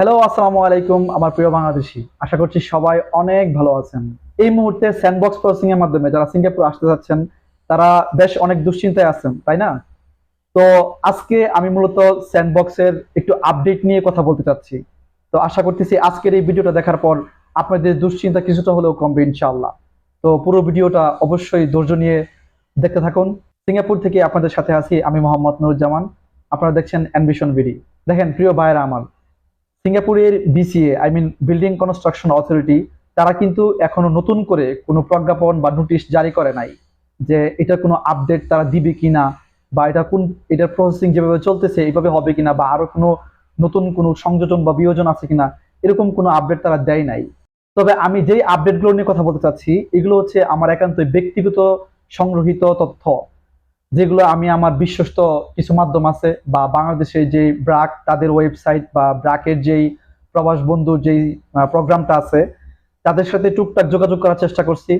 Hello আসসালামু আলাইকুম, আমার প্রিয় বাংলাদেশি। আশা করছি সবাই অনেক ভালো আছেন। এই মুহূর্তে স্যান্ডবক্স প্রসেসিং এর মাধ্যমে যারা সিঙ্গাপুর আসতে যাচ্ছেন, তারা বেশ অনেক দুশ্চিন্তায় আছেন, তাই না? তো আজকে আমি মূলত স্যান্ডবক্সের একটু আপডেট নিয়ে কথা বলতে চাচ্ছি। তো আশা করতেছি আজকের এই ভিডিওটা দেখার পর আপনাদের দুশ্চিন্তা কিছুটা হলেও কমবে, ইনশাআল্লাহ। তো পুরো ভিডিওটা অবশ্যই ধৈর্য নিয়ে দেখতে থাকুন। সিঙ্গাপুর থেকে আপনাদের সাথে আছি আমি মোহাম্মদ নুরুজ্জামান। আপনারা দেখছেন অ্যানভিশন বিডি দেখেন, প্রিয় ভাইয়েরা আমার সিঙ্গাপুরের BCA I mean building construction authority তারা কিন্তু এখনও নতুন করে কোনো প্রজ্ঞাপন বা নোটিশ জারি করে নাই যে এটা কোনো আপডেট তারা দিবে কিনা বা এটা কোন, এটার প্রসেসিং যেভাবে চলতেছে এইভাবে হবে কিনা বা আরও কোনো নতুন কোনো সংযোজন বা বিয়োজন আছে কিনা, এরকম কোনো আপডেট তারা দেয় নাই। তবে আমি যেই আপডেটগুলো নিয়ে কথা বলতে চাচ্ছি, এগুলো হচ্ছে আমার একান্তই ব্যক্তিগত সংগ্রহিত তথ্য। যেগুলো আমি আমার বিশ্বস্ত কিছু মাধ্যম আছে বা বাংলাদেশের যে ব্রাক, তাদের ওয়েবসাইট বা ব্রাকের যেই প্রবাস বন্ধুর যেই প্রোগ্রামটা আছে, তাদের সাথে টুকটাক যোগাযোগ করার চেষ্টা করছি।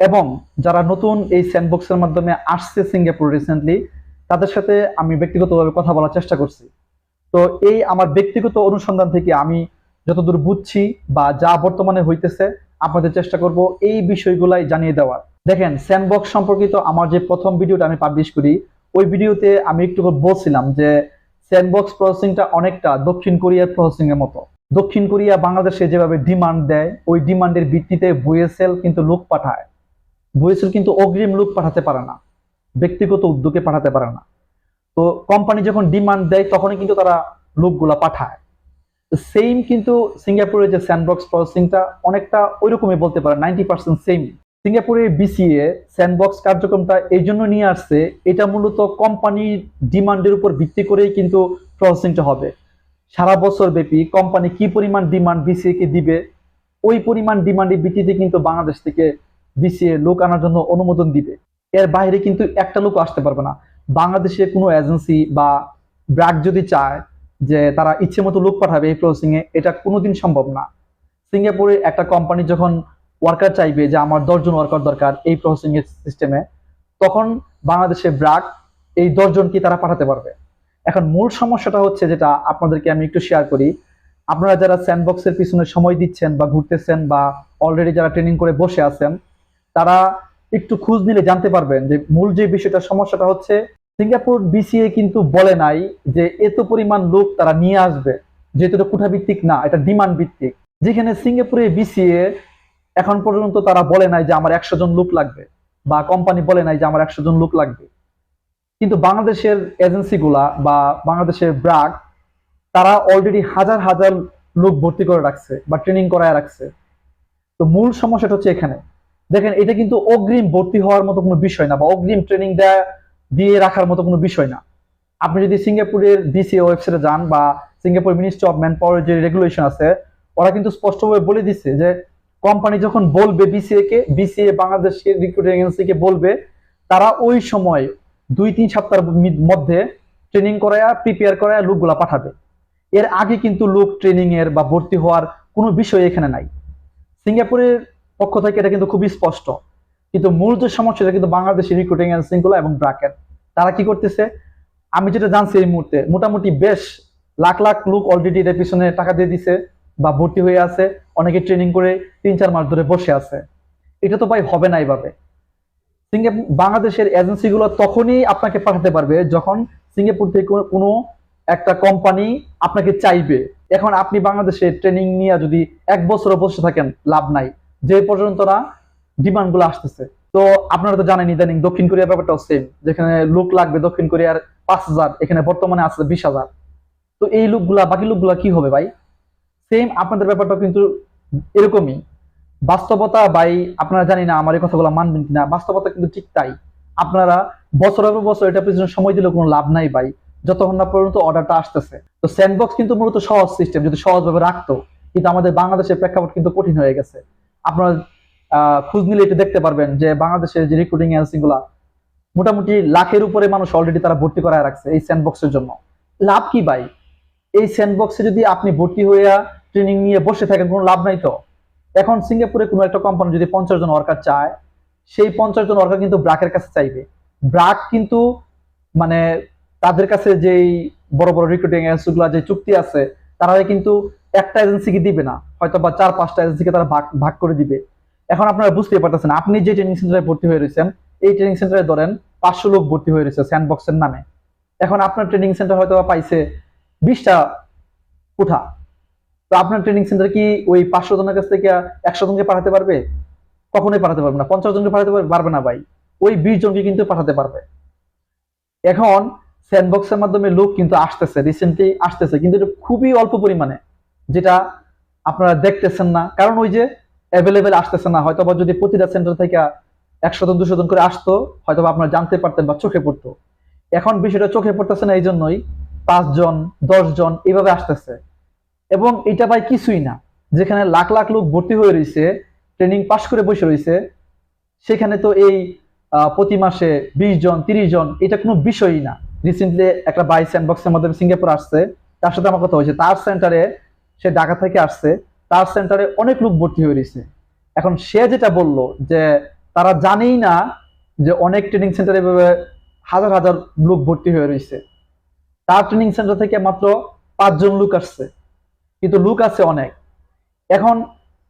এবং যারা নতুন এই স্যান্ডবক্সের মাধ্যমে আসছে সিঙ্গাপুর রিসেন্টলি তাদের সাথে আমি ব্যক্তিগতভাবে কথা বলার চেষ্টা করছি। তো এই আমার ব্যক্তিগত অনুসন্ধান থেকে আমি যতদূর বুঝছি বা যা বর্তমানে হইতেছে, আপনাদের চেষ্টা করব এই বিষয়গুলাই জানিয়ে দেওয়ার। দেখেন স্যান্ডবক্স সম্পর্কিত আমার যে প্রথম ভিডিওটা আমি পাবলিশ করি, ওই ভিডিওতে আমি একটু বলছিলাম যে স্যান্ডবক্স প্রসেসিংটা অনেকটা দক্ষিণ কোরিয়ার প্রসেসিং এর মতো। দক্ষিণ কোরিয়া বাংলাদেশে যেভাবে ডিমান্ড দেয়, ওই ডিমান্ডের ভিত্তিতে বুয়েসেল কিন্তু লোক পাঠায়। বুয়েসেল কিন্তু অগ্রিম লোক পাঠাতে পারে না, ব্যক্তিগত উদ্যোগে পাঠাতে পারে না। তো কোম্পানি যখন ডিমান্ড দেয়, তখনই কিন্তু তারা লোকগুলা পাঠায়। সেম কিন্তু সিঙ্গাপুরের যে স্যান্ডবক্স প্রসেসিংটা অনেকটা ওইরকমই বলতে পারে নাইনটি পার্সেন্ট সেম সিঙ্গাপুরের বিসিএ স্যান্ডবক্স কার্যক্রমটা এই জন্য নিয়ে আসছে। এটা মূলত কোম্পানির ডিমান্ডের উপর ভিত্তি করেই কিন্তু প্রসেসিংটা হবে। সারা বছর ব্যাপী কোম্পানি কি পরিমাণ ডিমান্ড বিসিএ কে দিবে, ওই পরিমাণ ডিমান্ডের ভিত্তিতে কিন্তু বাংলাদেশ থেকে বিসিএ লোক আনার জন্য অনুমোদন দিবে। এর বাইরে কিন্তু একটা লোক আসতে পারবে না। বাংলাদেশে কোনো এজেন্সি বা ব্র্যাক যদি চায় যে তারা ইচ্ছে মতো লোক পাঠাবে এই প্রসেসিং এ এটা কোনোদিন সম্ভব না। সিঙ্গাপুরে একটা কোম্পানি যখন ওয়ার্কার চাইবে যে আমার দশজন ওয়ার্কার দরকার এই প্রসেসিং এর সিস্টেমে তখন বাংলাদেশে ব্রাক এই দশজনকে তারা পাঠাতে পারবে? এখন মূল সমস্যাটা হচ্ছে যেটা আপনাদেরকে আমি একটু শেয়ার করি। আপনারা যারা স্যান্ডবক্সের পিছনে সময় দিচ্ছেন বা ঘুরতেছেন বা অলরেডি যারা ট্রেনিং করে বসে আছেন, তারা একটু খোঁজ নিলে জানতে পারবেন যে মূল যে বিষয়টা, সমস্যাটা হচ্ছে সিঙ্গাপুর বিসিএ কিন্তু বলে নাই যে এত পরিমাণ লোক তারা নিয়ে আসবে, যেহেতু এটা কুঠা ভিত্তিক না, এটা ডিমান্ড ভিত্তিক। যেখানে সিঙ্গাপুরে বিসিএ এখন পর্যন্ত তারা বলে নাই যে আমার একশো জন লোক লাগবে, বা কোম্পানি বলে নাই যে আমার একশো জন লোক লাগবে। কিন্তু বাংলাদেশের এজেন্সিগুলা বা বাংলাদেশের ব্রাক তারা অলরেডি হাজার হাজার লোক ভর্তি করে রাখছে বা ট্রেনিং করায় রাখছে। তো মূল সমস্যাটা হচ্ছে এখানে। দেখেন, এটা কিন্তু অগ্রিম ভর্তি হওয়ার মতো কোনো বিষয় না, বা অগ্রিম ট্রেনিং দেয়া, দিয়ে রাখার মতো কোনো বিষয় না। আপনি যদি সিঙ্গাপুরের ডিসি ওয়েবসাইটে যান বা Singapore ministry of manpower যে রেগুলেশন আছে, ওরা কিন্তু স্পষ্টভাবে বলে দিচ্ছে যে কোম্পানি যখন বলবে বিসিএ কে বিসিএ বাংলাদেশের রিক্রুটিং এজেন্সিকে বলবে, তারা ওই সময় দুই, তিন সপ্তাহের মধ্যে ট্রেনিং করায়া প্রিপেয়ার করায়া লোকগুলা পাঠাবে। এর আগে কিন্তু লোক ট্রেনিং এর বা ভর্তি হওয়ার কোনো বিষয় এখানে নাই। সিঙ্গাপুরের পক্ষ থেকে এটা কিন্তু খুবই স্পষ্ট। কিন্তু মূল যে সমস্যাটা কিন্তু বাংলাদেশের রিক্রুটিং এজেন্সিগুলো এবং ব্রাকেট তারা কি করতেছে? আমি যেটা জানছি এই মুহূর্তে, মোটামুটি বেশ লাখ লাখ লোক অলরেডি এর পিছনে টাকা দিয়ে দিছে বা ভর্তি হয়ে আছে। অনেকে ট্রেনিং করে তিন, চার মাস ধরে বসে আছে। এটা তো ভাই হবে না এইভাবে সিঙ্গাপুর বাংলাদেশের এজেন্সিগুলো তখনই আপনাকে পাঠাতে পারবে যখন সিঙ্গাপুর থেকে কোনো একটা কোম্পানি আপনাকে চাইবে। এখন আপনি বাংলাদেশে ট্রেনিং নিয়ে যদি এক বছরও বসে থাকেন, লাভ নাই। যে পর্যন্ত না ডিমান্ডগুলো আসতেছে। তো আপনারা তো জানেন ইদানিং দক্ষিণ কোরিয়ার ব্যাপারটাও সেম যেখানে লোক লাগবে দক্ষিণ কোরিয়ার পাঁচ হাজার, এখানে বর্তমানে আছে বিশ হাজার। তো এই লোকগুলা, বাকি লোকগুলা কি হবে ভাই? সেম আপনাদের ব্যাপারটা কিন্তু এরকমই। বাস্তবতা ভাই, আপনারা জানি না আমার এই কথাগুলো মানবেন কিনা। বাস্তবতা কিন্তু ঠিক তাই। আপনারা বছরের পর বছর এটা পিছনে সময় দিলে কোনো লাভ নাই ভাই। যতক্ষণ না পর্যন্ত অর্ডারটা আসতেছে। তো স্যান্ডবক্স কিন্তু মূলত সহজ সিস্টেম, যদি সহজভাবে রাখতো। কিন্তু আমাদের বাংলাদেশের প্রেক্ষাপট কিন্তু কঠিন হয়ে গেছে। আপনারা খোঁজ নিলে এটা দেখতে পারবেন যে বাংলাদেশের যে রিক্রুটিং এজেন্সি গুলা মোটামুটি লাখের উপরে মানুষ অলরেডি তারা ভর্তি করায় রাখছে এই স্যান্ডবক্সের জন্য। লাভ কি ভাই? এই স্যান্ডবক্সে যদি আপনি ভর্তি হইয়া ট্রেনিং নিয়ে বসে থাকেন, কোনো লাভ নাই তো? এখন সিঙ্গাপুরে কোনো একটা কোম্পানি যদি পঞ্চাশ জন ওয়ার্কার চায়, সেই পঞ্চাশ জন ওয়ার্কার কিন্তু ব্রাকের কাছে চাইবে। ব্রাক কিন্তু মানে তাদের কাছে যেই বড় বড় রিক্রুটিং এজেন্সিগুলো যে চুক্তি আছে তারা কিন্তু একটা এজেন্সিকে দিবে না। হয়তো বা চার পাঁচটা এজেন্সিকে তারা ভাগ ভাগ করে দিবে। এখন আপনারা বুঝতেই পারতেছেন, আপনি যে ট্রেনিং সেন্টারে ভর্তি হয়ে রয়েছেন, এই ট্রেনিং সেন্টারে ধরেন পাঁচশো লোক ভর্তি হয়ে রয়েছে স্যান্ডবক্সের নামে। এখন আপনার ট্রেনিং সেন্টার হয়তো পাইছে বিশটা কোঠা। আপনার ট্রেনিং সেন্টার কি ওই পাঁচশো জনের কাছ থেকে একশো জনকে পাঠাতে পারবে? কখনোই পাঠাতে পারবে না। পঞ্চাশ জনকে পাঠাতে পারবে- পারবে না ভাই। ওই বিশ জনকে কিন্তু পাঠাতে পারবে। এখন স্যান্ডবক্সের মাধ্যমে লোক কিন্তু আসতেছে রিসেন্টলি আসতেছে। কিন্তু এটা খুবই অল্প পরিমাণে, যেটা আপনারা দেখতেছেন না। কারণ ওই যে অ্যাভেলেবেল আসতেছে না। হয়তো যদি প্রতিটা সেন্টার থেকে একশো জন, দুশো জন করে আসতো হয়তো আপনারা জানতে পারতেন বা চোখে পড়তো। এখন বিষয়টা চোখে পড়তেছে না এই জন্যই পাঁচজন দশ জন এইভাবে আসতেছে। এবং এটা ভাই কিছুই না। যেখানে লাখ লাখ লোক ভর্তি হয়ে রয়েছে ট্রেনিং পাশ করে বসে রয়েছে, সেখানে তো এই প্রতি মাসে বিশ জন, তিরিশ জন, এটা কোনো বিষয়ই না। রিসেন্টলি একটা বাই স্যান্ডবক্সের মাধ্যমে সিঙ্গাপুর আসছে, তার সাথে আমার কথা হয়েছে। তার সেন্টারে সে ঢাকা থেকে আসছে, তার সেন্টারে অনেক লোক ভর্তি হয়ে রয়েছে। এখন সে যেটা বলল যে, তারা জানেই না যে অনেক ট্রেনিং সেন্টারে এভাবে হাজার হাজার লোক ভর্তি হয়ে রয়েছে। তার ট্রেনিং সেন্টার থেকে মাত্র পাঁচজন লোক আসছে। কিন্তু লোক আছে অনেক। এখন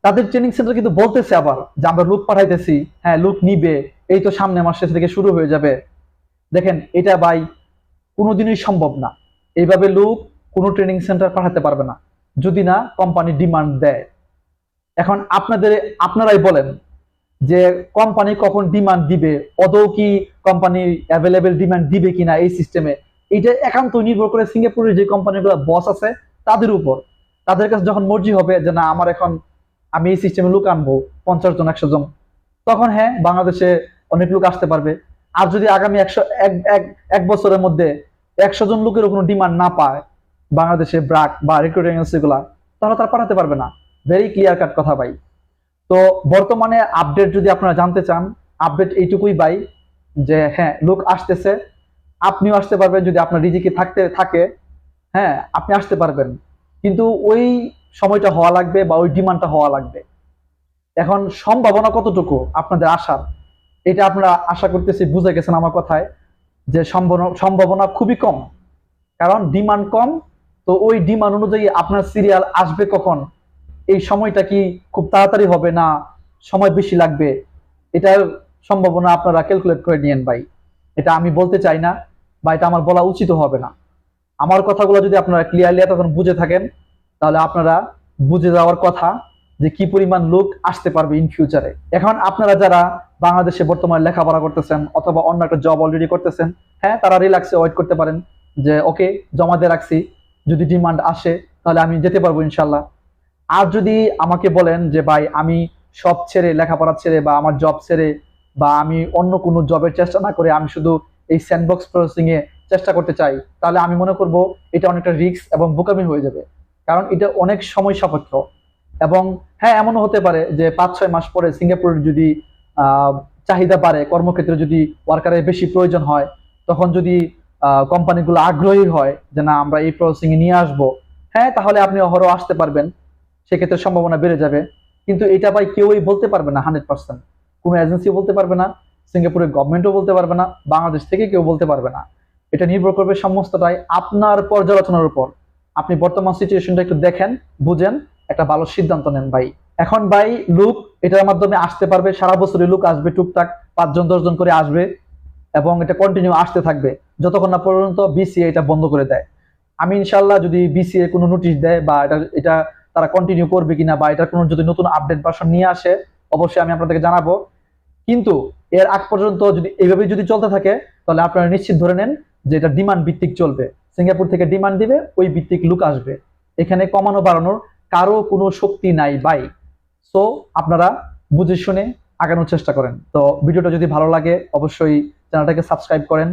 তাদের ট্রেনিং সেন্টার কিন্তু বলতেছে আবার যে, আমরা লোক পাঠাইতেছি হ্যাঁ লোক নিবে। এই তো সামনে মাসে থেকে শুরু হয়ে যাবে। দেখেন, এটা ভাই কোনোদিনই সম্ভব না। এইভাবে লোক কোনো ট্রেনিং সেন্টার পাঠাতে পারবে না। যদি না কোম্পানি ডিমান্ড দেয়। এখন আপনাদের, আপনারাই বলেন যে কোম্পানি কখন ডিমান্ড দিবে? অদৌ কি কোম্পানি অ্যাভেলেবেল ডিমান্ড দিবে কিনা এই সিস্টেমে এটা একান্ত নির্ভর করে সিঙ্গাপুরের যে কোম্পানিগুলো বস আছে, তাদের উপর। তাদের কাছে যখন মর্জি হবে যে না, আমার এখন আমি এই সিস্টেমে লোক আনব, পঞ্চাশ জন, একশো জন, তখন হ্যাঁ বাংলাদেশে অনেক লোক আসতে পারবে। আর যদি আগামী একশো, এক বছরের মধ্যে একশো জন লোকেরও কোনো ডিমান্ড না পায় বাংলাদেশে ব্রাক বা রিক্রুটিং এজেন্সিগুলা তাহলে তারা পাঠাতে পারবে না। ভেরি ক্লিয়ার কাট কথা ভাই। তো বর্তমানে আপডেট যদি আপনারা জানতে চান আপডেট এইটুকুই ভাই যে হ্যাঁ লোক আসতেছে। আপনিও আসতে পারবেন যদি আপনার রিজিকে থাকতে, থাকে। হ্যাঁ আপনি আসতে পারবেন। কিন্তু ওই সময়টা হওয়া লাগবে বা ওই ডিমান্ডটা হওয়া লাগবে। এখন সম্ভাবনা কতটুকু আপনাদের আশার এটা আপনারা আশা করতেছি বুঝে গেছেন আমার কথায়, যে সম্ভাবনা সম্ভাবনা খুবই কম। কারণ ডিমান্ড কম, তো ওই ডিমান্ড অনুযায়ী আপনার সিরিয়াল আসবে কখন? এই সময়টা কি খুব তাড়াতাড়ি হবে না সময় বেশি লাগবে? এটার সম্ভাবনা আপনারা ক্যালকুলেট করে নিয়েন ভাই। এটা আমি বলতে চাই না বা এটা আমার বলা উচিত হবে না। আমার কথাগুলো যদি আপনারা ক্লিয়ারলি তখন বুঝে থাকেন, তাহলে আপনারা বুঝে যাওয়ার কথা যে কি পরিমাণ লোক আসতে পারবে ইন ফিউচারে এখন আপনারা যারা বাংলাদেশে বর্তমানে লেখাপড়া করতেছেন অথবা অন্য একটা জব অলরেডি করতেছেন হ্যাঁ তারা রিল্যাক্সে ওয়েট করতে পারেন যে ওকে জমা দিয়ে রাখছি, যদি ডিমান্ড আসে, তাহলে আমি যেতে পারব ইনশাল্লাহ আর যদি আমাকে বলেন যে, ভাই, আমি সব ছেড়ে লেখাপড়া ছেড়ে বা আমার জব ছেড়ে বা আমি অন্য কোনো জবের চেষ্টা না করে, আমি শুধু এই স্যান্ডবক্স প্রসেসিং এ চেষ্টা করতে চাই, তাহলে আমি মনে করব এটা অনেকটা রিস্ক এবং বোকামি হয়ে যাবে। কারণ এটা অনেক সময় সাপেক্ষ। এবং হ্যাঁ এমনও হতে পারে যে পাঁচ, ছয় মাস পরে সিঙ্গাপুরের যদি চাহিদা বাড়ে, কর্মক্ষেত্রে যদি ওয়ার্কারের বেশি প্রয়োজন হয়, তখন যদি কোম্পানিগুলো আগ্রহী হয় যে না, আমরা এই প্রসেসিং এ নিয়ে আসব হ্যাঁ তাহলে আপনি অহরহ আসতে পারবেন, সেক্ষেত্রে সম্ভাবনা বেড়ে যাবে। কিন্তু এটা ভাই কেউই বলতে পারবে না, হান্ড্রেড পার্সেন্ট। কোনো এজেন্সি বলতে পারবে না, সিঙ্গাপুরের গভর্নমেন্টও বলতে পারবে না, বাংলাদেশ থেকে কেউ বলতে পারবে না। এটা নির্ভর করবে সমস্তটাই আপনার পর্যালোচনার উপর। আপনি বর্তমান সিচুয়েশনটা একটু দেখেন, বুঝেন, একটা ভালো সিদ্ধান্ত নেন ভাই। এখন ভাই লুক এটার মাধ্যমে আসতে পারবে, সারা বছরই লুক আসবে, টুকটাক পাঁচজন, দশজন করে আসবে এবং এটা কন্টিনিউ আসতে থাকবে। যতক্ষণ না পর্যন্ত বিসিএ এটা বন্ধ করে দেয়। আমি ইনশাল্লাহ যদি বিসিএ কোনো নোটিশ দেয় বা এটা এটা তারা কন্টিনিউ করবে কিনা বা এটার কোনো যদি নতুন আপডেট ভার্সন নিয়ে আসে, অবশ্যই আমি আপনাদেরকে জানাব। কিন্তু এর আগ পর্যন্ত যদি এইভাবে যদি চলতে থাকে, তাহলে আপনারা নিশ্চিত ধরে নেন যে এটা ডিমান্ড ভিত্তিক চলবে। সিঙ্গাপুর থেকে ডিমান্ড দিবে, ওই ভিত্তিক লুক আসবে। এখানে কমানো বাড়ানোর কারও কোনো শক্তি নাই বাই সো আপনারা বুঝে শুনে আগানোর চেষ্টা করেন। তো ভিডিওটা যদি ভালো লাগে, অবশ্যই চ্যানেলটাকে সাবস্ক্রাইব করেন।